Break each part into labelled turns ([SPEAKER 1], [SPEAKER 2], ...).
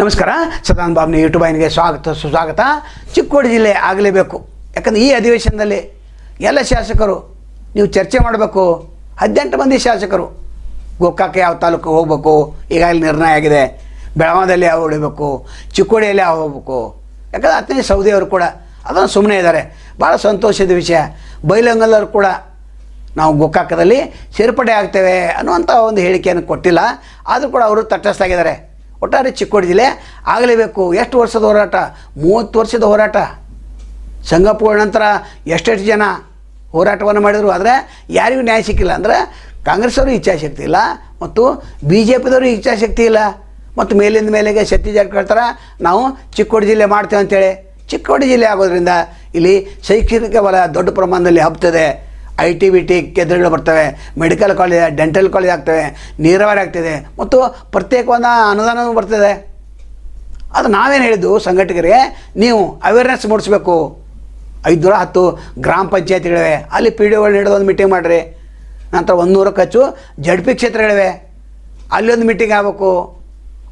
[SPEAKER 1] ನಮಸ್ಕಾರ. ಸದಾನ್ ಬಾಬ್ನ ಯೂಟ್ಯೂಬ್ ಆಯ್ನಿಗೆ ಸ್ವಾಗತ, ಸುಸ್ವಾಗತ. ಚಿಕ್ಕೋಡಿ ಜಿಲ್ಲೆ ಆಗಲೇಬೇಕು. ಯಾಕಂದ್ರೆ ಈ ಅಧಿವೇಶನದಲ್ಲಿ ಎಲ್ಲ ಶಾಸಕರು ನೀವು ಚರ್ಚೆ ಮಾಡಬೇಕು. ಹದಿನೆಂಟು ಮಂದಿ ಶಾಸಕರು. ಗೋಕಾಕ ಯಾವ ತಾಲೂಕು ಹೋಗ್ಬೇಕು, ಈಗಾಗಲೇ ನಿರ್ಣಯ ಆಗಿದೆ. ಬೆಳಗಾವದಲ್ಲಿ ಯಾವ ಉಳಿಬೇಕು, ಚಿಕ್ಕೋಡಿಯಲ್ಲಿ ಯಾವ ಹೋಗ್ಬೇಕು. ಯಾಕಂದ್ರೆ ಹತ್ತನೇ ಸೌದಿಯವರು ಕೂಡ ಅದನ್ನು ಸುಮ್ಮನೆ ಇದ್ದಾರೆ. ಭಾಳ ಸಂತೋಷದ ವಿಷಯ. ಬೈಲಂಗಲ್ಲರು ಕೂಡ ನಾವು ಗೋಕಾಕದಲ್ಲಿ ಸೇರ್ಪಡೆ ಆಗ್ತೇವೆ ಅನ್ನುವಂಥ ಒಂದು ಹೇಳಿಕೆಯನ್ನು ಕೊಟ್ಟಿಲ್ಲ. ಆದರೂ ಕೂಡ ಅವರು ತಟಸ್ಥಾಗಿದ್ದಾರೆ ಒಟ್ಟಾರೆ ಚಿಕ್ಕೋಡಿ ಜಿಲ್ಲೆ ಆಗಲೇಬೇಕು. ಎಷ್ಟು ವರ್ಷದ ಹೋರಾಟ? ಮೂವತ್ತು ವರ್ಷದ ಹೋರಾಟ. ಸಂಗಪ್ಪುಗಳ ನಂತರ ಎಷ್ಟೆಷ್ಟು ಜನ ಹೋರಾಟವನ್ನು ಮಾಡಿದರು? ಆದರೆ ಯಾರಿಗೂ ನ್ಯಾಯ ಸಿಕ್ಕಿಲ್ಲ. ಅಂದರೆ ಕಾಂಗ್ರೆಸ್ ಅವರು ಇಚ್ಛಾಶಕ್ತಿ ಇಲ್ಲ ಮತ್ತು ಬಿ ಜೆ ಪಿದವರು ಇಚ್ಛಾಶಕ್ತಿ ಇಲ್ಲ. ಮತ್ತು ಮೇಲಿಂದ ಮೇಲೆಗೆ ಶಕ್ತಿ ಜಾರಕಿಹೊಳಿ ಕೇಳ್ತಾರೆ ನಾವು ಚಿಕ್ಕೋಡಿ ಜಿಲ್ಲೆ ಮಾಡ್ತೇವೆ ಅಂತೇಳಿ. ಚಿಕ್ಕೋಡಿ ಜಿಲ್ಲೆ ಆಗೋದ್ರಿಂದ ಇಲ್ಲಿ ಶೈಕ್ಷಣಿಕ ವಲಯ ದೊಡ್ಡ ಪ್ರಮಾಣದಲ್ಲಿ ಹಬ್ತದೆ. ಐ ಟಿ, ಬಿ ಟಿ ಕೇಂದ್ರಗಳು ಬರ್ತವೆ. ಮೆಡಿಕಲ್ ಕಾಲೇಜ್, ಡೆಂಟಲ್ ಕಾಲೇಜ್ ಆಗ್ತವೆ. ನೀರಾವರಿ ಆಗ್ತಿದೆ. ಮತ್ತು ಪ್ರತ್ಯೇಕವಾದ ಅನುದಾನವೂ ಬರ್ತದೆ. ಅದು ನಾವೇನು ಹೇಳಿದ್ದು ಸಂಘಟಕರಿಗೆ? ನೀವು ಅವೇರ್ನೆಸ್ ಮೂಡಿಸ್ಬೇಕು. ಐದುನೂರ ಹತ್ತು ಗ್ರಾಮ ಪಂಚಾಯತ್ಗಳಿವೆ. ಅಲ್ಲಿ ಪಿ ಡಿ ಒಗಳು ಹಿಡಿದು ಒಂದು ಮೀಟಿಂಗ್ ಮಾಡಿರಿ. ನಂತರ ಒಂದು ನೂರ ಖರ್ಚು ಜಡ್ ಪಿ ಕ್ಷೇತ್ರಗಳಿವೆ. ಅಲ್ಲಿ ಒಂದು ಮೀಟಿಂಗ್ ಆಗಬೇಕು.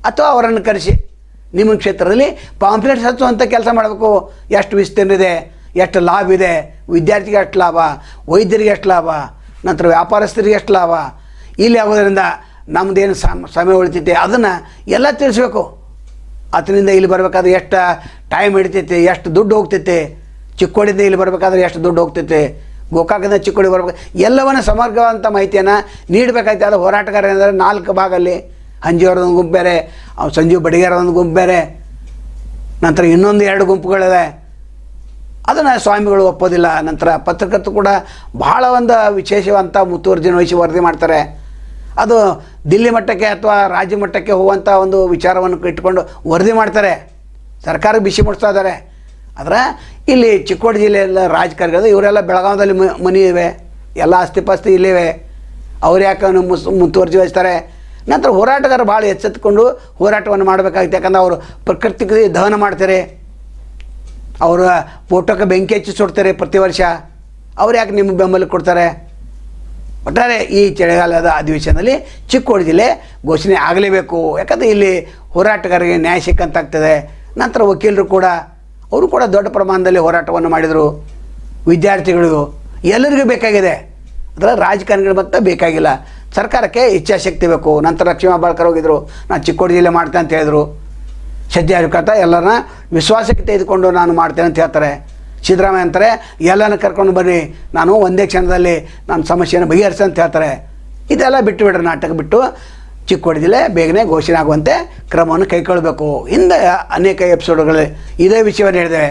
[SPEAKER 1] ಅಥವಾ ಅವರನ್ನು ಕರೆಸಿ. ನಿಮ್ಮ ಕ್ಷೇತ್ರದಲ್ಲಿ ಪಾಂಪ್ಲೆಟ್ಸ್ ಹಚ್ಚುವಂಥ ಕೆಲಸ ಮಾಡಬೇಕು. ಎಷ್ಟು ವಿಸ್ತೀರ್ಣ ಇದೆ. ಎಷ್ಟು ಲಾಭ ಇದೆ? ವಿದ್ಯಾರ್ಥಿಗೆ ಎಷ್ಟು ಲಾಭ? ವೈದ್ಯರಿಗೆ ಎಷ್ಟು ಲಾಭ? ನಂತರ ವ್ಯಾಪಾರಸ್ಥರಿಗೆ ಎಷ್ಟು ಲಾಭ? ಇಲ್ಲಿ ಆಗೋದರಿಂದ ನಮ್ಮದೇನು ಸಮಯ ಉಳಿತೈತೆ? ಅದನ್ನು ಎಲ್ಲ ತಿಳಿಸ್ಬೇಕು. ಅದರಿಂದ ಇಲ್ಲಿ ಬರಬೇಕಾದ್ರೆ ಎಷ್ಟು ಟೈಮ್ ಹಿಡಿತೈತೆ? ಎಷ್ಟು ದುಡ್ಡು ಹೋಗ್ತೈತೆ? ಚಿಕ್ಕೋಡಿಂದ ಇಲ್ಲಿ ಬರಬೇಕಾದ್ರೆ ಎಷ್ಟು ದುಡ್ಡು ಹೋಗ್ತೈತೆ? ಗೋಕಾಕದಿಂದ ಚಿಕ್ಕೋಡಿ ಬರಬೇಕು. ಎಲ್ಲವನ್ನು ಸಮಗ್ರವಾದಂಥ ಮಾಹಿತಿಯನ್ನು ನೀಡಬೇಕಾಯ್ತು. ಅದು ಹೋರಾಟಗಾರ ಅಂದರೆ ನಾಲ್ಕು ಭಾಗಲ್ಲಿ. ಹಂಜಿಯವರದೊಂದು ಗುಂಪು ಬೇರೆ, ಸಂಜೀವ್ ಬಡಿಗೇರದೊಂದು ಗುಂಪು ಬೇರೆ. ನಂತರ ಇನ್ನೊಂದು ಎರಡು ಗುಂಪುಗಳಿವೆ. ಅದನ್ನು ಸ್ವಾಮಿಗಳು ಒಪ್ಪೋದಿಲ್ಲ. ನಂತರ ಪತ್ರಕರ್ತರು ಕೂಡ ಬಹಳ ಒಂದು ವಿಶೇಷವಂತ ಮುತುವರ್ಜಿನ ವಹಿಸಿ ವರದಿ ಮಾಡ್ತಾರೆ. ಅದು ದಿಲ್ಲಿ ಮಟ್ಟಕ್ಕೆ ಅಥವಾ ರಾಜ್ಯ ಮಟ್ಟಕ್ಕೆ ಹೋಗುವಂಥ ಒಂದು ವಿಚಾರವನ್ನು ಇಟ್ಕೊಂಡು ವರದಿ ಮಾಡ್ತಾರೆ. ಸರ್ಕಾರಕ್ಕೆ ಬಿಸಿ ಮುಡಿಸ್ತಾ ಇದ್ದಾರೆ. ಆದರೆ ಇಲ್ಲಿ ಚಿಕ್ಕೋಡಿ ಜಿಲ್ಲೆಯಲ್ಲ ರಾಜಕಾರಣಿಗಳು ಇವರೆಲ್ಲ ಬೆಳಗಾವದಲ್ಲಿ ಮನಿ ಇವೆ. ಎಲ್ಲ ಆಸ್ತಿ ಪಾಸ್ತಿ ಇಲ್ಲಿವೆ ಅವ್ರು ಯಾಕೆ ಮುಸ್ ಮುತುವರ್ಜಿ ವಹಿಸ್ತಾರೆ? ನಂತರ ಹೋರಾಟಗಾರರು ಭಾಳ ಎಚ್ಚೆತ್ತುಕೊಂಡು ಹೋರಾಟವನ್ನು ಮಾಡಬೇಕಾಗುತ್ತೆ. ಯಾಕಂದ್ರೆ ಅವರು ಪ್ರಕೃತಿಗೆ ದಹನ ಮಾಡ್ತಾರೆ. ಅವರ ಫೋಟೋಕ್ಕೆ ಬೆಂಕಿ ಹಚ್ಚಿ ಸುಡ್ತಾರೆ ಪ್ರತಿ ವರ್ಷ. ಅವ್ರು ಯಾಕೆ ನಿಮ್ಮ ಬೆಂಬಲ ಕೊಡ್ತಾರೆ? ಒಟ್ಟಾರೆ ಈ ಚಳಿಗಾಲದ ಅಧಿವೇಶನದಲ್ಲಿ ಚಿಕ್ಕೋಡಿ ಜಿಲ್ಲೆ ಘೋಷಣೆ ಆಗಲೇಬೇಕು. ಯಾಕಂದರೆ ಇಲ್ಲಿ ಹೋರಾಟಗಾರರಿಗೆ ನ್ಯಾಯ ಸಿಕ್ಕಂತಾಗ್ತದೆ. ನಂತರ ವಕೀಲರು ಕೂಡ, ಅವರು ಕೂಡ ದೊಡ್ಡ ಪ್ರಮಾಣದಲ್ಲಿ ಹೋರಾಟವನ್ನು ಮಾಡಿದರು. ವಿದ್ಯಾರ್ಥಿಗಳಿಗೂ ಎಲ್ಲರಿಗೂ ಬೇಕಾಗಿದೆ. ಅದರ ರಾಜಕಾರಣಿಗಳು ಮತ್ತೆ ಬೇಕಾಗಿಲ್ಲ. ಸರ್ಕಾರಕ್ಕೆ ಇಚ್ಛಾಶಕ್ತಿ ಬೇಕು. ನಂತರ ಲಕ್ಷ್ಮೀ ಬಾಳ್ಕರ್ ಹೋಗಿದ್ರು. ನಾನು ಚಿಕ್ಕೋಡಿ ಜಿಲ್ಲೆ ಮಾಡ್ತೇನೆ ಅಂತ ಹೇಳಿದ್ರು. ಸದ್ಯಾಧಿಕತ ಎಲ್ಲರನ್ನ ವಿಶ್ವಾಸಕ್ಕೆ ತೆಗೆದುಕೊಂಡು ನಾನು ಮಾಡ್ತೇನೆ ಅಂತ ಹೇಳ್ತಾರೆ. ಸಿದ್ದರಾಮಯ್ಯ ಅಂತಾರೆ ಎಲ್ಲನ ಕರ್ಕೊಂಡು ಬನ್ನಿ ನಾನು ಒಂದೇ ಕ್ಷಣದಲ್ಲಿ ನಾನು ಸಮಸ್ಯೆಯನ್ನು ಬಗೆಹರಿಸ ಅಂತ ಹೇಳ್ತಾರೆ. ಇದೆಲ್ಲ ಬಿಟ್ಟು ಬಿಡ್ರಿ ನಾಟಕ ಬಿಟ್ಟು ಚಿಕ್ಕೋಡಿ ಜಿಲ್ಲೆ ಬೇಗನೆ ಘೋಷಣೆ ಆಗುವಂತೆ ಕ್ರಮವನ್ನು ಕೈಗೊಳ್ಳಬೇಕು. ಹಿಂದೆ ಅನೇಕ ಎಪಿಸೋಡ್ಗಳು ಇದೇ ವಿಷಯವನ್ನು ಹೇಳಿದೆ.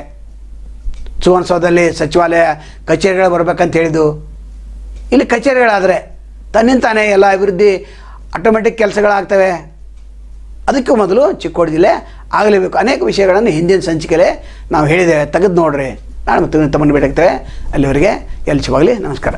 [SPEAKER 1] ಸುವರ್ಣಸೌಧದಲ್ಲಿ ಸಚಿವಾಲಯ ಕಚೇರಿಗಳು ಬರಬೇಕಂತ ಹೇಳಿದ್ದು. ಇಲ್ಲಿ ಕಚೇರಿಗಳಾದರೆ ತನ್ನಿಂದ ತಾನೇ ಎಲ್ಲ ಅಭಿವೃದ್ಧಿ, ಆಟೋಮೆಟಿಕ್ ಕೆಲಸಗಳಾಗ್ತವೆ. ಅದಕ್ಕೂ ಮೊದಲು ಚಿಕ್ಕೋಡಿ ಜಿಲ್ಲೆ ಆಗಲೇಬೇಕು. ಅನೇಕ ವಿಷಯಗಳನ್ನು ಹಿಂದಿನ ಸಂಚಿಕೆಯಲ್ಲೇ ನಾವು ಹೇಳಿದ್ದೇವೆ. ತೆಗೆದು ನೋಡ್ರಿ. ನಾನು ಮತ್ತೆ ತಮ್ಮನ್ನು ಭೇಟಿಯಾಗ್ತೇವೆ ಅಲ್ಲಿವರೆಗೆ ಎಲ್ಲಿ ನಮಸ್ಕಾರ.